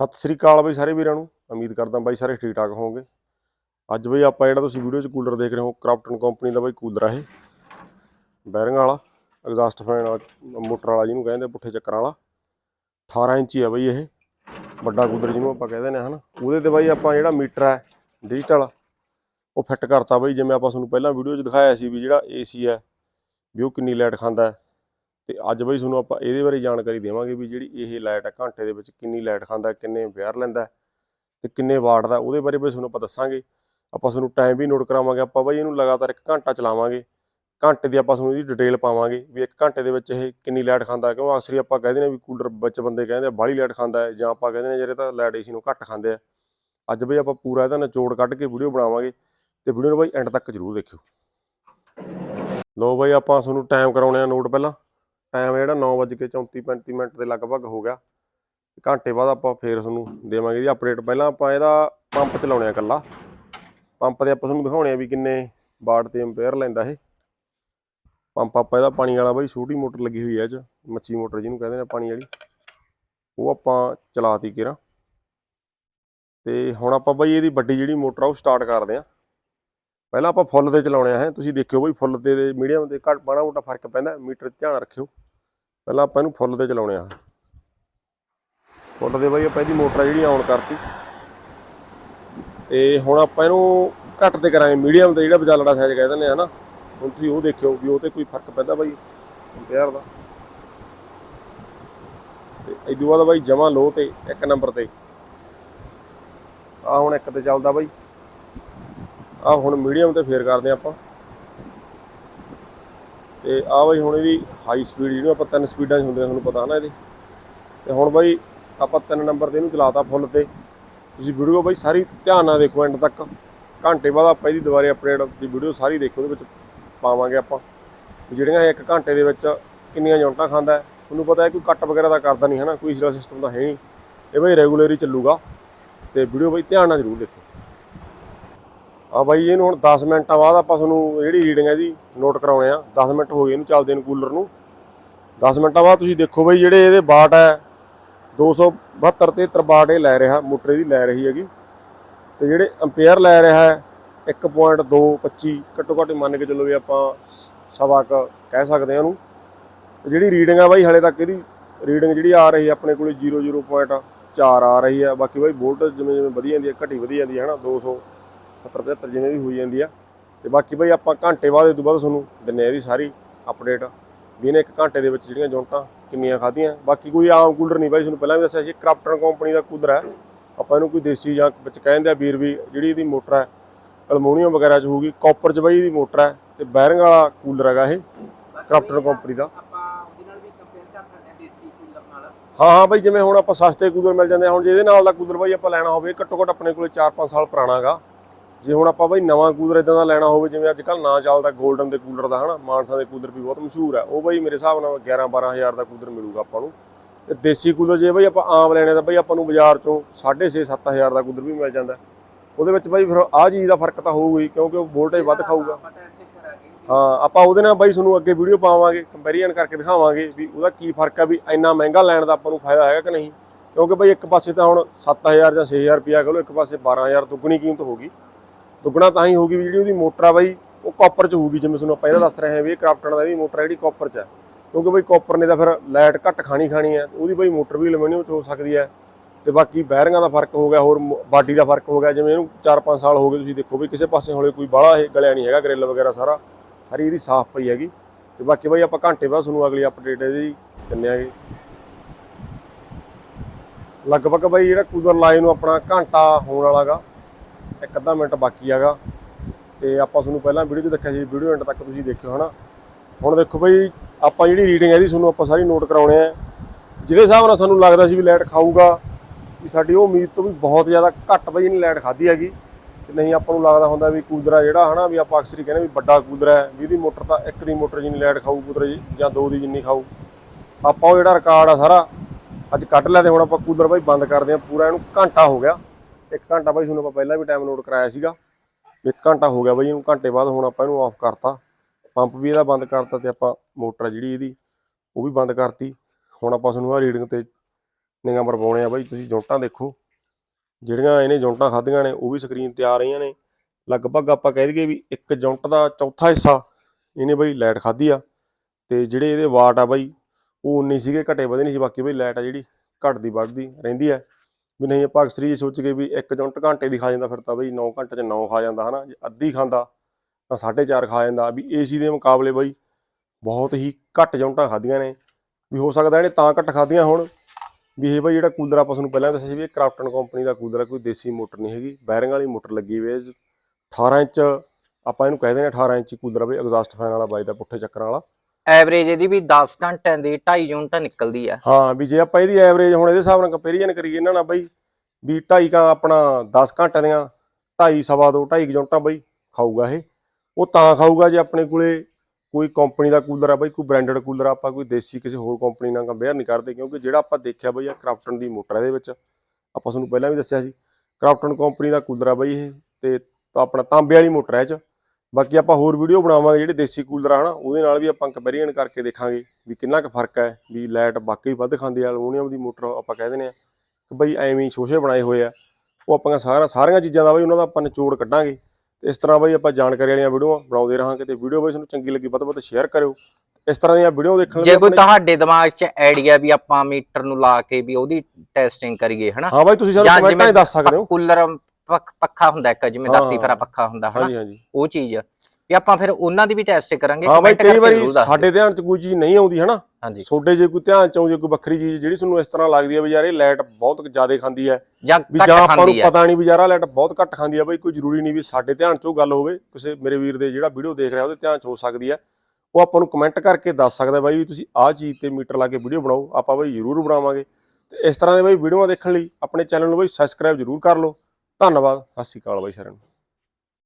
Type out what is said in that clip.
ਸਤਿ ਸ੍ਰੀ ਅਕਾਲ ਬਈ ਸਾਰੇ ਵੀਰਾਂ ਨੂੰ। ਉਮੀਦ ਕਰਦਾ ਬਾਈ ਸਾਰੇ ਠੀਕ ਠਾਕ ਹੋਵੋਗੇ। ਅੱਜ ਬਈ ਆਪਾਂ ਜਿਹੜਾ ਤੁਸੀਂ ਵੀਡੀਓ 'ਚ ਕੂਲਰ ਦੇਖ ਰਹੇ ਹੋ ਕ੍ਰਾਫਟਨ ਕੰਪਨੀ ਦਾ ਬਈ ਕੂਲਰ ਆ ਇਹ। ਬੈਰਿੰਗ ਵਾਲਾ ਐਗਜ਼ਾਸਟ ਫੈਨ ਵਾਲਾ, ਮੋਟਰ ਵਾਲਾ ਜਿਹਨੂੰ ਕਹਿੰਦੇ ਪੁੱਠੇ ਚੱਕਰਾਂ ਵਾਲਾ। 18 ਇੰਚੀ ਆ ਬਈ ਇਹ। ਵੱਡਾ ਕੂਲਰ ਜਿਹਨੂੰ ਆਪਾਂ ਕਹਿੰਦੇ ਨੇ ਹਨਾ। ਉਹਦੇ ਤੇ ਬਾਈ ਆਪਾਂ ਜਿਹੜਾ ਮੀਟਰ ਹੈ ਡਿਜੀਟਲ, ਉਹ ਫਿੱਟ ਕਰਤਾ ਬਈ। ਜਿਵੇਂ ਆਪਾਂ ਤੁਹਾਨੂੰ ਪਹਿਲਾਂ ਵੀਡੀਓ 'ਚ ਦਿਖਾਇਆ ਸੀ ਵੀ ਜਿਹੜਾ ਏਸੀ ਹੈ ਵੀ ਉਹ ਕਿੰਨੀ ਲਾਈਟ ਖਾਂਦਾ। ਤੇ ਅੱਜ ਬਈ ਤੁਹਾਨੂੰ ਆਪਾਂ ਇਹਦੇ ਬਾਰੇ ਜਾਣਕਾਰੀ ਦੇਵਾਂਗੇ ਵੀ ਜਿਹੜੀ ਇਹ ਲਾਈਟ ਹੈ ਘੰਟੇ ਦੇ ਵਿੱਚ ਕਿੰਨੀ ਲਾਈਟ ਖਾਂਦਾ ਕਿੰਨੇ ਵੇਅਰ ਲੈਂਦਾ ਤੇ ਕਿੰਨੇ ਵਾਟ ਦਾ, ਉਹਦੇ ਬਾਰੇ ਬਈ ਤੁਹਾਨੂੰ ਆਪਾਂ ਦੱਸਾਂਗੇ। ਆਪਾਂ ਤੁਹਾਨੂੰ ਟਾਈਮ ਵੀ ਨੋਟ ਕਰਾਵਾਂਗੇ, ਆਪਾਂ ਬਈ ਇਹਨੂੰ ਲਗਾਤਾਰ 1 ਘੰਟਾ ਚਲਾਵਾਂਗੇ। ਘੰਟੇ ਦੀ ਆਪਾਂ ਤੁਹਾਨੂੰ ਇਹਦੀ ਡਿਟੇਲ ਪਾਵਾਂਗੇ ਵੀ 1 ਘੰਟੇ ਦੇ ਵਿੱਚ ਇਹ ਕਿੰਨੀ ਲਾਈਟ ਖਾਂਦਾ ਕਿਉਂ ਅਕਸਰ ਹੀ ਆਪਾਂ ਕਹਿੰਦੇ ਨੇ ਵੀ ਕੂਲਰ ਵਿੱਚ ਬੰਦੇ ਕਹਿੰਦੇ ਆ ਬਾਹਲੀ ਲਾਈਟ ਖਾਂਦਾ ਹੈ ਜਾਂ ਆਪਾਂ ਕਹਿੰਦੇ ਨੇ ਜਿਹੜੇ ਤਾਂ ਲਾਈਟ ਏਸੀ ਨੂੰ ਘੱਟ ਖਾਂਦੇ ਆ। ਅੱਜ ਬਈ ਆਪਾਂ ਪੂਰਾ ਇਹਦਾ ਨਿਚੋੜ ਕੱਢ ਕੇ ਵੀਡੀਓ ਬਣਾਵਾਂਗੇ ਤੇ ਵੀਡੀਓ ਨੂੰ ਬਈ ਐਂਡ ਤੱਕ ਜ਼ਰੂਰ ਦੇਖਿਓ। ਲੋ ਬਈ ਆਪਾਂ ਤੁਹਾਨੂੰ ਟਾਈਮ ਕਰਾਉਣੇ ਆ ਨੋਟ ਪਹਿਲਾਂ। ਟਾਈਮ ਜਿਹੜਾ 9:34 35 ਮਿੰਟ ਦੇ ਲਗਭਗ ਹੋ ਗਿਆ। ਘੰਟੇ ਬਾਅਦ ਆਪਾਂ ਫੇਰ ਤੁਹਾਨੂੰ ਦੇਵਾਂਗੇ ਜੀ ਅਪਡੇਟ ਪਹਿਲਾਂ ਆਪਾਂ ਇਹਦਾ ਪੰਪ ਚਲਾਉਣੇ ਆ ਇਕੱਲਾ। ਪੰਪ ਦੇ ਆਪਾਂ ਤੁਹਾਨੂੰ ਦਿਖਾਉਣੇ ਆ ਵੀ ਕਿੰਨੇ ਵਾਟ ਤੇ ਐਂਪੀਅਰ ਲੈਂਦਾ ਇਹ। ਪੰਪ ਆਪਾਂ ਇਹਦਾ ਪਾਣੀ ਵਾਲਾ ਬਾਈ ਛੋਟੀ ਮੋਟਰ ਲੱਗੀ ਹੋਈ ਹੈ ਇਹ 'ਚ, ਮੱਛੀ ਮੋਟਰ ਜਿਹਨੂੰ ਕਹਿੰਦੇ ਨੇ ਪਾਣੀ ਵਾਲੀ। ਉਹ ਆਪਾਂ ਚਲਾਤੀ ਕਿਰਾ ਤੇ ਹੁਣ ਆਪਾਂ ਬਾਈ ਇਹਦੀ ਵੱਡੀ ਜਿਹੜੀ ਮੋਟਰ ਆ ਉਹ ਸਟਾਰਟ ਕਰਦੇ ਆ। ਪਹਿਲਾਂ ਆਪਾਂ ਫੁੱਲ ਤੇ ਚਲਾਉਣੇ ਆ ਹੈ, ਤੁਸੀਂ ਦੇਖਿਓ ਬਈ ਫੁੱਲ ਤੇ ਮੀਡੀਅਮ ਤੇ ਘੱਟ ਮਾੜਾ ਮੋਟਾ ਫ਼ਰਕ ਪੈਂਦਾ, ਮੀਟਰ ਧਿਆਨ ਰੱਖਿਓ। ਪਹਿਲਾਂ ਆਪਾਂ ਇਹਨੂੰ ਫੁੱਲ ਤੇ ਚਲਾਉਣੇ ਆ। ਫੁੱਲ ਦੇ ਬਾਈ ਆਪਾਂ ਇਹਦੀ ਮੋਟਰ ਜਿਹੜੀ ਆਨ ਕਰਤੀ। ਤੇ ਹੁਣ ਆਪਾਂ ਇਹਨੂੰ ਘੱਟ ਤੇ ਕਰਾਂਗੇ, ਮੀਡੀਅਮ ਤੇ ਜਿਹੜਾ ਬਜ਼ਾਲੜਾ ਸਾਈਜ਼ ਕਹਿ ਦਿੰਦੇ ਆ ਨਾ, ਹੁਣ ਤੁਸੀਂ ਉਹ ਦੇਖਿਓ ਵੀ ਉਹ ਤੇ ਕੋਈ ਫ਼ਰਕ ਪੈਂਦਾ ਬਾਈ ਕੰਪੇਅਰ ਦਾ। ਤੇ ਇਸ ਤੋਂ ਬਾਅਦ ਬਾਈ ਜਮਾ ਲੋ ਤੇ ਇੱਕ ਨੰਬਰ ਤੇ। ਆ ਹੁਣ ਇੱਕ ਤੇ ਚੱਲਦਾ ਬਾਈ। ਆ ਹੁਣ ਮੀਡੀਅਮ ਤੇ ਫੇਰ ਕਰਦੇ ਆਪਾਂ। ਤੇ ਆ ਬਾਈ ਹੁਣ ਇਹਦੀ ਹਾਈ ਸਪੀਡ ਜਿਹਨੂੰ ਆਪਾਂ ਤਿੰਨ ਸਪੀਡਾਂ 'ਚ ਹੁੰਦੀਆਂ ਤੁਹਾਨੂੰ ਪਤਾ ਨਾ ਇਹਦੇ। ਤੇ ਹੁਣ ਬਾਈ ਆਪਾਂ ਤਿੰਨ ਨੰਬਰ ਤੇ ਇਹਨੂੰ ਚਲਾਤਾ ਫੁੱਲ ਤੇ। ਤੁਸੀਂ ਵੀਡੀਓ ਬਾਈ ਸਾਰੀ ਧਿਆਨ ਨਾਲ ਦੇਖੋ ਐਂਡ ਤੱਕ। ਘੰਟੇ ਬਾਅਦ ਆਪਾਂ ਇਹਦੀ ਦੁਬਾਰੇ ਅਪਡੇਟ ਦੀ ਵੀਡੀਓ ਸਾਰੀ ਦੇਖੋ, ਉਹਦੇ ਵਿੱਚ ਪਾਵਾਂਗੇ ਆਪਾਂ। ਵੀ ਜਿਹੜੀਆਂ ਇਹ ਇੱਕ ਘੰਟੇ ਦੇ ਵਿੱਚ ਕਿੰਨੀਆਂ ਯੂਨਿਟਾਂ ਖਾਂਦਾ ਹੈ, ਤੁਹਾਨੂੰ ਪਤਾ ਹੈ ਕੋਈ ਕੱਟ ਵਗੈਰਾ ਦਾ ਕਰਦਾ ਨਹੀਂ ਹੈ ਨਾ ਕੋਈ ਇਸਦਾ ਸਿਸਟਮ ਤਾਂ ਹੈ ਨਹੀਂ। ਇਹ ਬਈ ਰੈਗੂਲਰ ਹੀ ਚੱਲੂਗਾ। ਤੇ ਵੀਡੀਓ ਬਾਈ ਧਿਆਨ ਨਾਲ ਜ਼ਰੂਰ ਦੇਖੋ। ਆ ਬਾਈ, ਇਹਨੂੰ ਹੁਣ 10 ਮਿੰਟਾਂ ਬਾਅਦ ਆਪਾਂ ਤੁਹਾਨੂੰ ਜਿਹੜੀ ਰੀਡਿੰਗ ਹੈ ਜੀ ਨੋਟ ਕਰਾਉਣੇ ਆ। 10 ਮਿੰਟ ਹੋ ਗਏ ਇਹਨੂੰ ਚੱਲਦੇ ਨੂੰ ਕੂਲਰ ਨੂੰ। 10 ਮਿੰਟਾਂ ਬਾਅਦ ਤੁਸੀਂ ਦੇਖੋ ਬਾਈ, ਜਿਹੜੇ ਇਹਦੇ ਬਾਟ ਹੈ 272 ਤੇ 73 ਬਾਟ ਇਹ ਲੈ ਰਿਹਾ, ਮੋਟਰ ਇਹਦੀ ਲੈ ਰਹੀ ਹੈਗੀ। ਤੇ ਜਿਹੜੇ ਐਂਪੀਅਰ ਲੈ ਰਿਹਾ ਹੈ 1.225 ਘੱਟੋ ਘੱਟ ਮੰਨ ਕੇ ਚੱਲੋ ਵੀ ਆਪਾਂ ਸਵਾ ਕ ਕਹਿ ਸਕਦੇ ਹਾਂ ਉਹਨੂੰ ਜਿਹੜੀ ਰੀਡਿੰਗ ਆ ਬਾਈ, ਹਲੇ ਤੱਕ ਇਹਦੀ ਰੀਡਿੰਗ ਜਿਹੜੀ ਆ ਰਹੀ ਹੈ ਆਪਣੇ ਕੋਲੇ 0.4 ਆ ਰਹੀ ਹੈ ਬਾਕੀ ਬਾਈ ਵੋਲਟ ਜਿਵੇਂ ਜਿਵੇਂ ਵਧੀ ਜਾਂਦੀ ਹੈ ਘਟੀ ਵਧੀ ਜਾਂਦੀ ਹੈ ਹਨਾ 200 70 75 ਜਿਵੇਂ ਵੀ ਹੋਈ ਜਾਂਦੀ ਆ। ਤੇ ਬਾਕੀ ਬਈ ਆਪਾਂ ਘੰਟੇ ਬਾਅਦ ਇਹ ਤੋਂ ਬਾਅਦ ਤੁਹਾਨੂੰ ਦਿੰਨੇ ਆ ਇਹਦੀ ਸਾਰੀ ਅਪਡੇਟ ਵੀ ਇਹਨੇ ਇੱਕ ਘੰਟੇ ਦੇ ਵਿੱਚ ਜਿਹੜੀਆਂ ਯੂਨਿਟਾਂ ਕਿੰਨੀਆਂ ਖਾਧੀਆਂ। ਬਾਕੀ ਕੋਈ ਆਮ ਕੂਲਰ ਨਹੀਂ ਬਾਈ ਤੁਹਾਨੂੰ ਪਹਿਲਾਂ ਵੀ ਦੱਸਿਆ ਸੀ ਕ੍ਰਾਫਟਨ ਕੰਪਨੀ ਦਾ ਕੂਲਰ ਹੈ ਆਪਾਂ ਇਹਨੂੰ ਕੋਈ ਦੇਸੀ ਜਾਂ ਵਿੱਚ ਕਹਿੰਦੇ ਆ ਵੀਰ ਵੀ ਜਿਹੜੀ ਇਹਦੀ ਮੋਟਰ ਹੈ ਅਲਮੋਨੀਅਮ ਵਗੈਰਾ ਚ ਹੋਊਗੀ ਕਾਪਰ ਚ ਬਾਈ ਇਹਦੀ ਮੋਟਰ ਹੈ ਤੇ ਬੈਰਿੰਗ ਵਾਲਾ ਕੂਲਰ ਹੈਗਾ ਇਹ ਕ੍ਰਾਫਟਨ ਕੰਪਨੀ ਦਾ। ਹਾਂ ਹਾਂ ਬਾਈ ਜਿਵੇਂ ਹੁਣ ਆਪਾਂ ਸਸਤੇ ਕੂਲਰ ਮਿਲ ਜਾਂਦੇ ਆ ਹੁਣ ਜੇ ਇਹਦੇ ਨਾਲ ਦਾ ਕੂਲਰ ਬਾਈ ਆਪਾਂ ਲੈਣਾ ਹੋਵੇ ਘੱਟੋ ਘੱਟ ਆਪਣੇ ਕੋਲੇ 4-5 ਸਾਲ ਪੁਰਾਣਾ ਹੈਗਾ ਜੇ ਹੁਣ ਆਪਾਂ ਬਾਈ ਨਵਾਂ ਕੂਲਰ ਇਦਾਂ ਦਾ ਲੈਣਾ ਹੋਵੇ, ਜਿਵੇਂ ਅੱਜ ਕੱਲ ਨਾ ਚੱਲਦਾ 골ਡਨ ਦੇ ਕੂਲਰ ਦਾ, ਹਨਾ? ਮਾਨਸਾ ਦੇ ਕੂਲਰ ਵੀ ਬਹੁਤ ਮਸ਼ਹੂਰ ਹੈ ਉਹ ਬਾਈ ਮੇਰੇ ਹਿਸਾਬ ਨਾਲ 11-12000 ਦਾ ਕੂਲਰ ਮਿਲੂਗਾ ਆਪਾਂ ਨੂੰ। ਤੇ ਦੇਸੀ ਕੂਲਰ ਜੇ ਬਾਈ ਆਪਾਂ ਆਮ ਲੈਣੇ ਤਾਂ ਬਾਈ ਆਪਾਂ ਨੂੰ ਬਾਜ਼ਾਰ ਚੋਂ 6.5-7000 ਦਾ ਕੂਲਰ ਵੀ ਮਿਲ ਜਾਂਦਾ। ਉਹਦੇ ਵਿੱਚ ਬਾਈ ਫਿਰ ਆਹ ਚੀਜ਼ ਦਾ ਫ਼ਰਕ ਤਾਂ ਹੋਊਗਾ ਹੀ, ਕਿਉਂਕਿ ਉਹ ਵੋਲਟੇਜ ਵੱਧ ਖਾਊਗਾ। ਹਾਂ, ਆਪਾਂ ਉਹਦੇ ਨਾਲ ਬਾਈ ਤੁਹਾਨੂੰ ਅੱਗੇ ਵੀਡੀਓ ਪਾਵਾਂਗੇ ਕੰਪੈਰੀਜ਼ਨ ਕਰਕੇ ਦਿਖਾਵਾਂਗੇ ਵੀ ਉਹਦਾ ਕੀ ਫ਼ਰਕ ਹੈ ਵੀ ਇੰਨਾ ਮਹਿੰਗਾ ਲੈਣ ਦਾ ਆਪਾਂ ਨੂੰ ਫਾਇਦਾ ਹੈਗਾ ਕਿ ਨਹੀਂ। ਕਿਉਂਕਿ ਬਾਈ ਇੱਕ ਪਾਸੇ ਤਾਂ ਹੁਣ 7000 ਜਾਂ 6000 ਰੁਪਿਆ ਕਹ ਲਓ, ਇੱਕ ਪਾਸੇ 12000 ਦੁੱਗਣੀ ਕੀਮਤ ਹੋਗੀ ਦੁੱਗਣਾ ਤਾਂ ਹੀ ਹੋਊਗੀ ਵੀ ਜਿਹੜੀ ਉਹਦੀ ਮੋਟਰ ਆ ਬਾਈ, ਉਹ ਕਾਪਰ ਚ ਹੋਊਗੀ, ਜਿਵੇਂ ਤੁਹਾਨੂੰ ਆਪਾਂ ਇਹਦਾ ਦੱਸ ਰਹੇ ਹਾਂ ਵੀ ਇਹ ਕ੍ਰਾਫਟਨ ਦਾ ਇਹਦੀ ਮੋਟਰ ਆ, ਜਿਹੜੀ ਕਾਪਰ ਚ ਹੈ ਕਿਉਂਕਿ ਬਾਈ ਕਾਪਰ ਨੇ ਤਾਂ ਫਿਰ ਲਾਈਟ ਘੱਟ ਖਾਣੀ ਖਾਣੀ ਹੈ ਉਹਦੀ ਬਾਈ ਮੋਟਰ ਵੀ ਐਲੂਮੀਨੀਅਮ ਚ ਹੋ ਸਕਦੀ ਹੈ ਤੇ ਬਾਕੀ ਬੈਰਿੰਗਾਂ ਦਾ ਫ਼ਰਕ ਹੋ ਗਿਆ, ਹੋਰ ਬਾਡੀ ਦਾ ਫ਼ਰਕ ਹੋ ਗਿਆ, ਜਿਵੇਂ ਇਹਨੂੰ 4-5 ਸਾਲ ਹੋ ਗਏ ਤੁਸੀਂ ਦੇਖੋ ਵੀ ਕਿਸੇ ਪਾਸੇ ਹੌਲੇ ਕੋਈ ਬਾਹਲਾ ਇਹ ਗਲਿਆ ਨਹੀਂ ਹੈਗਾ ਗ੍ਰਿਲ ਵਗੈਰਾ ਸਾਰਾ ਹਰੀ ਇਹਦੀ ਸਾਫ਼ ਪਈ ਹੈਗੀ। ਤੇ ਬਾਕੀ ਬਾਈ ਆਪਾਂ ਘੰਟੇ ਬਾਅਦ ਤੁਹਾਨੂੰ ਅਗਲੀ ਅਪਡੇਟ ਇਹਦੀ ਦਿੰਨੇ ਆਗੇ ਲਗਭਗ ਬਾਈ ਜਿਹੜਾ ਕੂਲਰ ਲਾਏ ਨੂੰ ਆਪਣਾ ਘੰਟਾ ਹੋਣ ਵਾਲਾਗਾ ਇੱਕ ਅੱਧਾ ਮਿੰਟ ਬਾਕੀ ਹੈਗਾ। ਤੇ ਆਪਾਂ ਤੁਹਾਨੂੰ ਪਹਿਲਾਂ ਵੀਡੀਓ 'ਚ ਦੇਖਿਆ ਸੀ, ਵੀਡੀਓ ਐਂਡ ਤੱਕ ਤੁਸੀਂ ਦੇਖਿਓ, ਹਨਾ? ਹੁਣ ਦੇਖੋ ਬਈ, ਆਪਾਂ ਜਿਹੜੀ ਰੀਡਿੰਗ ਹੈ ਇਹਦੀ ਤੁਹਾਨੂੰ ਆਪਾਂ ਸਾਰੀ ਨੋਟ ਕਰਾਉਣੇ ਆ। ਜਿਹੜੇ ਹਿਸਾਬ ਨਾਲ ਸਾਨੂੰ ਲੱਗਦਾ ਸੀ ਵੀ ਲਾਈਟ ਖਾਊਗਾ, ਵੀ ਸਾਡੀ ਉਹ ਉਮੀਦ ਤੋਂ ਵੀ ਬਹੁਤ ਜ਼ਿਆਦਾ ਘੱਟ ਬਈ ਨਹੀਂ ਲਾਈਟ ਖਾਧੀ ਹੈਗੀ। ਤੇ ਨਹੀਂ ਆਪਾਂ ਨੂੰ ਲੱਗਦਾ ਹੁੰਦਾ ਵੀ ਕੂਦਰਾ ਆ ਜਿਹੜਾ, ਹਨਾ, ਵੀ ਆਪਾਂ ਅਕਸਰ ਹੀ ਕਹਿੰਦੇ ਵੀ ਵੱਡਾ ਕੂਲਰ ਹੈ। ਵੀ ਇਹਦੀ ਮੋਟਰ ਤਾਂ ਇੱਕ ਦੀ ਮੋਟਰ ਜਿੰਨੀ ਲਾਈਟ ਖਾਊ ਕੂਲਰ ਜੀ ਜਾਂ ਦੋ ਦੀ ਜਿੰਨੀ ਖਾਊ। ਆਪਾਂ ਉਹ ਜਿਹੜਾ ਰਿਕਾਰਡ ਆ ਸਾਰਾ, ਅੱਜ ਕੱਢ ਲਿਆ ਤੇ ਹੁਣ ਆਪਾਂ ਕੂਲਰ ਬਾਈ ਬੰਦ ਕਰਦੇ ਆ, ਪੂਰਾ ਇਹਨੂੰ ਘੰਟਾ ਹੋ ਗਿਆ। ਇੱਕ ਘੰਟਾ ਬਾਈ ਤੁਹਾਨੂੰ ਆਪਾਂ ਪਹਿਲਾਂ ਵੀ ਟਾਈਮ ਨੋਟ ਕਰਾਇਆ ਸੀਗਾ। ਇੱਕ ਘੰਟਾ ਹੋ ਗਿਆ ਬਾਈ, ਇਹਨੂੰ ਘੰਟੇ ਬਾਅਦ ਹੁਣ ਆਪਾਂ ਇਹਨੂੰ ਆਫ ਕਰਤਾ। ਪੰਪ ਵੀ ਇਹਦਾ ਬੰਦ ਕਰਤਾ ਤੇ ਆਪਾਂ ਮੋਟਰ ਆ ਜਿਹੜੀ ਇਹਦੀ, ਉਹ ਵੀ ਬੰਦ ਕਰਤੀ। ਹੁਣ ਆਪਾਂ ਤੁਹਾਨੂੰ ਆ ਰੀਡਿੰਗ ਤੇ ਨਿਗਾਹ ਪਰ ਆ ਬਾਈ, ਤੁਸੀਂ ਜੁੰਟਾਂ ਦੇਖੋ। ਜਿਹੜੀਆਂ ਇਹਨੇ ਜੁੰਟਾਂ ਖਾਧੀਆਂ ਨੇ, ਉਹ ਵੀ ਸਕਰੀਨ ਤੇ ਆ ਰਹੀਆਂ ਨੇ। ਲਗਭਗ ਆਪਾਂ ਕਹਿ ਦਈਏ ਵੀ ਇੱਕ ਜੁੰਟ ਦਾ ਚੌਥਾ ਹਿੱਸਾ ਇਹਨੇ ਬਾਈ ਲਾਈਟ ਖਾਧੀ ਆ। ਤੇ ਜਿਹੜੇ ਇਹਦੇ ਵਾਟ ਆ ਬਾਈ, ਉਹ ਉਨੇ ਹੀ ਸੀਗੇ, ਘਟੇ ਵਧੇ ਨਹੀਂ ਸੀ, ਬਾਕੀ ਬਾਈ ਲਾਈਟ ਆ ਜਿਹੜੀ ਘਟਦੀ ਵੱਧਦੀ ਰਹਿੰਦੀ ਹੈ ਵੀ ਨਹੀਂ ਆਪਾਂ ਅਕਸਰ ਹੀ ਸੋਚ ਕੇ ਵੀ ਇੱਕ ਜੁੰਟ ਘੰਟੇ ਦੀ ਖਾ ਜਾਂਦਾ ਫਿਰ ਤਾਂ ਬਈ 9 ਘੰਟੇ ਚ 9 ਖਾ ਜਾਂਦਾ ਹਨਾ, ਜੇ ਅੱਧੀ ਖਾਂਦਾ ਤਾਂ 4.5 ਖਾ ਜਾਂਦਾ, ਵੀ ਏਸੀ ਦੇ ਮੁਕਾਬਲੇ ਬਈ ਬਹੁਤ ਹੀ ਘੱਟ ਜੁੰਟਾਂ ਖਾਧੀਆਂ ਨੇ, ਵੀ ਹੋ ਸਕਦਾ ਇਹਨੇ ਤਾਂ ਘੱਟ ਖਾਧੀਆਂ ਹੁਣ, ਵੀ ਇਹ ਬਈ ਜਿਹੜਾ ਕੂਲਰ ਆਪਾਂ ਤੁਹਾਨੂੰ ਪਹਿਲਾਂ ਦੱਸਿਆ ਸੀ ਵੀ ਇਹ ਕ੍ਰਾਫਟਨ ਕੰਪਨੀ ਦਾ ਕੂਲਰ ਹੈ ਕੋਈ ਦੇਸੀ ਮੋਟਰ ਨਹੀਂ ਹੈਗੀ ਬੈਰਿੰਗ ਵਾਲੀ ਮੋਟਰ ਲੱਗੀ ਹੋਈ ਹੈ 18 ਇੰਚ, ਆਪਾਂ ਇਹਨੂੰ ਕਹਿੰਦੇ ਨੇ 18 ਇੰਚ ਕੂਲਰ ਆ ਬਈ ਐਗਜ਼ਾਸਟ ਫੈਨ ਵਾਲਾ, ਬਾਈ ਦਾ ਪੁੱਠੇ ਚੱਕਰਾਂ ਵਾਲਾ ਐਵਰੇਜ ਇਹਦੀ ਵੀ 10 ਘੰਟਿਆਂ ਦੀ 2.5 ਯੂਨਿਟ ਨਿਕਲਦੀ ਆ। ਹਾਂ, ਵੀ ਜੇ ਆਪਾਂ ਇਹਦੀ ਐਵਰੇਜ ਹੁਣ ਇਹਦੇ ਹਿਸਾਬ ਨਾਲ ਕੰਪੈਰੀਜ਼ਨ ਕਰੀਏ ਇਹਨਾਂ ਨਾਲ ਬਈ, ਵੀ 2.5 ਕਾ ਆਪਣਾ 10 ਘੰਟਿਆਂ ਦੀਆਂ 2.5 ਸਵਾ ਦੋ 2.5 ਯੂਨਿਟਾਂ ਬਈ ਖਾਊਗਾ ਇਹ। ਉਹ ਤਾਂ ਖਾਊਗਾ ਜੇ ਆਪਣੇ ਕੋਲੇ ਕੋਈ ਕੰਪਨੀ ਦਾ ਕੂਲਰ ਆ ਬਈ, ਕੋਈ ਬ੍ਰਾਂਡਡ ਕੂਲਰ ਆਪਾਂ ਕੋਈ ਦੇਸੀ ਕਿਸੇ ਹੋਰ ਕੰਪਨੀ ਨਾਲ ਕੰਪੇਅਰ ਨਹੀਂ ਕਰਦੇ, ਕਿਉਂਕਿ ਜਿਹੜਾ ਆਪਾਂ ਦੇਖਿਆ ਬਈ ਆ ਕ੍ਰਾਫਟਨ ਦੀ ਮੋਟਰ ਇਹਦੇ ਵਿੱਚ, ਆਪਾਂ ਤੁਹਾਨੂੰ ਪਹਿਲਾਂ ਵੀ ਦੱਸਿਆ ਸੀ। ਕ੍ਰਾਫਟਨ ਕੰਪਨੀ ਦਾ ਕੂਲਰ ਆ ਬਈ ਇਹ, ਤੇ ਆਪਣਾ ਤਾਂਬੇ ਵਾਲੀ ਮੋਟਰ ਹੈ ਇਹ ਚ। ਬਾਕੀ ਆਪਾਂ ਹੋਰ ਵੀਡੀਓ ਬਣਾਵਾਂਗੇ ਜਿਹੜੇ ਦੇਸੀ ਕੂਲਰ ਆ ਹਨਾ ਉਹਦੇ ਨਾਲ ਵੀ ਆਪਾਂ ਕੰਪੈਰੀਜ਼ਨ ਕਰਕੇ ਦੇਖਾਂਗੇ ਵੀ ਕਿੰਨਾ ਕੁ ਫ਼ਰਕ ਹੈ ਵੀ ਲਾਈਟ ਵਾਕਈ ਵੱਧ ਖਾਂਦੀ ਆ ਅਲਮੂਨੀਅਮ ਦੀ ਮੋਟਰ ਆਪਾਂ ਕਹਿ ਦਿੰਦੇ ਆ ਕਿ ਬਈ ਐਵੇਂ ਹੀ ਸ਼ੋਸ਼ੇ ਬਣਾਏ ਹੋਏ ਆ। ਉਹ ਆਪਾਂ ਸਾਰਾ ਸਾਰੀਆਂ ਚੀਜ਼ਾਂ ਦਾ ਬਈ ਉਹਨਾਂ ਦਾ ਆਪਾਂ ਨਿਚੋੜ ਕੱਢਾਂਗੇ। ਤੇ ਇਸ ਤਰ੍ਹਾਂ ਬਈ ਆਪਾਂ ਜਾਣਕਾਰੀ ਵਾਲੀਆਂ ਵੀਡੀਓ ਬਣਾਉਂਦੇ ਰਹਾਂਗੇ ਤੇ ਵੀਡੀਓ ਬਈ ਤੁਹਾਨੂੰ ਚੰਗੀ ਲੱਗੀ ਵੱਧ ਵੱਧ ਸ਼ੇਅਰ ਕਰਿਓ। ਇਸ ਤਰ੍ਹਾਂ ਦੀਆਂ ਵੀਡੀਓ ਦੇਖਣ ਲਈ ਜੇ ਕੋਈ ਤੁਹਾਡੇ ਦਿਮਾਗ 'ਚ ਆਈਡੀਆ ਵੀ ਆਪਾਂ ਮੀਟਰ ਨੂੰ ਲਾ ਕੇ ਵੀ ਉਹਦੀ ਟੈਸਟਿੰਗ ਕਰੀਏ ਹਨਾ? ਹਾਂ ਬਾਈ ਤੁਸੀਂ ਸਾਨੂੰ ਕਮੈਂਟਾਂ 'ਚ ਦੱਸ ਸਕਦੇ ਹੋ। ਕੂਲਰ ਪੱਖ- ਪੱਖਾ ਹੁੰਦਾ ਇੱਕ ਜਿਵੇਂ ਹਾਂ, ਦਾਤੀ ਫਰਾ। ਪੱਖਾ ਹੁੰਦਾ ਹਨਾ? ਹਾਂਜੀ ਉਹ ਚੀਜ਼। ਵੀ ਆਪਾਂ ਫਿਰ ਉਹਨਾਂ ਦੀ ਵੀ ਟੈਸਟ ਕਰਾਂਗੇ ਹਾਂ ਬਾਈ comment ਕਈ ਕਰਕੇ ਵਾਰੀ ਜ਼ਰੂਰ ਦੱਸ ਦਿਓ। ਸਾਡੇ ਧਿਆਨ 'ਚ ਕੋਈ ਚੀਜ਼ ਨਹੀਂ ਆਉਂਦੀ ਹਨਾ? ਹਾਂਜੀ। ਤੁਹਾਡੇ ਜੇ ਕੋਈ ਧਿਆਨ 'ਚ ਆਉਂਦੀ ਕੋਈ ਵੱਖਰੀ ਚੀਜ਼ ਜਿਹੜੀ ਤੁਹਾਨੂੰ ਇਸ ਤਰ੍ਹਾਂ ਲੱਗਦੀ ਹੈ ਵੀ ਯਾਰ ਇਹ ਲਾਈਟ ਬਹੁਤ ਜ਼ਿਆਦਾ ਖਾਂਦੀ ਹੈ ਜਾਂ ਵੀ ਘੱਟ ਜਾਂ ਆਪਾਂ ਨੂੰ ਖਾਂਦੀ ਪਤਾ ਨਹੀਂ ਵੀ ਯਾਰ ਆਹ ਲਾਈਟ ਬਹੁਤ ਘੱਟ ਖਾਂਦੀ ਹੈ ਬਾਈ ਕੋਈ ਜ਼ਰੂਰੀ ਨਹੀਂ ਵੀ ਸਾਡੇ ਧਿਆਨ 'ਚ ਉਹ ਗੱਲ ਹੋਵੇ ਕਿਸੇ ਮੇਰੇ ਵੀਰ ਦੇ ਜਿਹੜਾ ਵੀਡੀਓ ਦੇਖ ਰਿਹਾ ਉਹਦੇ ਧਿਆਨ 'ਚ ਹੋ ਸਕਦੀ ਹੈ। ਉਹ ਆਪਾਂ ਨੂੰ ਕਮੈਂਟ ਕਰਕੇ ਦੱਸ ਸਕਦਾ ਬਾਈ ਵੀ ਤੁਸੀਂ ਆਹ ਚੀਜ਼ ਤੇ ਮੀਟਰ ਲਾ ਕੇ ਵੀਡੀਓ ਬਣਾਓ ਆਪਾਂ ਬਾਈ ਜ਼ਰੂਰ ਬਣਾਵਾਂਗੇ। ਤੇ ਇਸ ਤਰ੍ਹਾਂ ਦੇ ਬਾਈ ਵੀਡੀਓਆਂ ਦੇਖਣ ਲਈ ਆਪਣੇ ਚੈਨਲ ਨੂੰ ਬਾਈ ਸਬਸਕ੍ਰਾਈਬ ਜ਼ਰੂਰ ਕਰ ਲਓ। ਧੰਨਵਾਦ। ਸਤਿ ਸ਼੍ਰੀ ਅਕਾਲ ਬਾਈ ਸਾਰਿਆਂ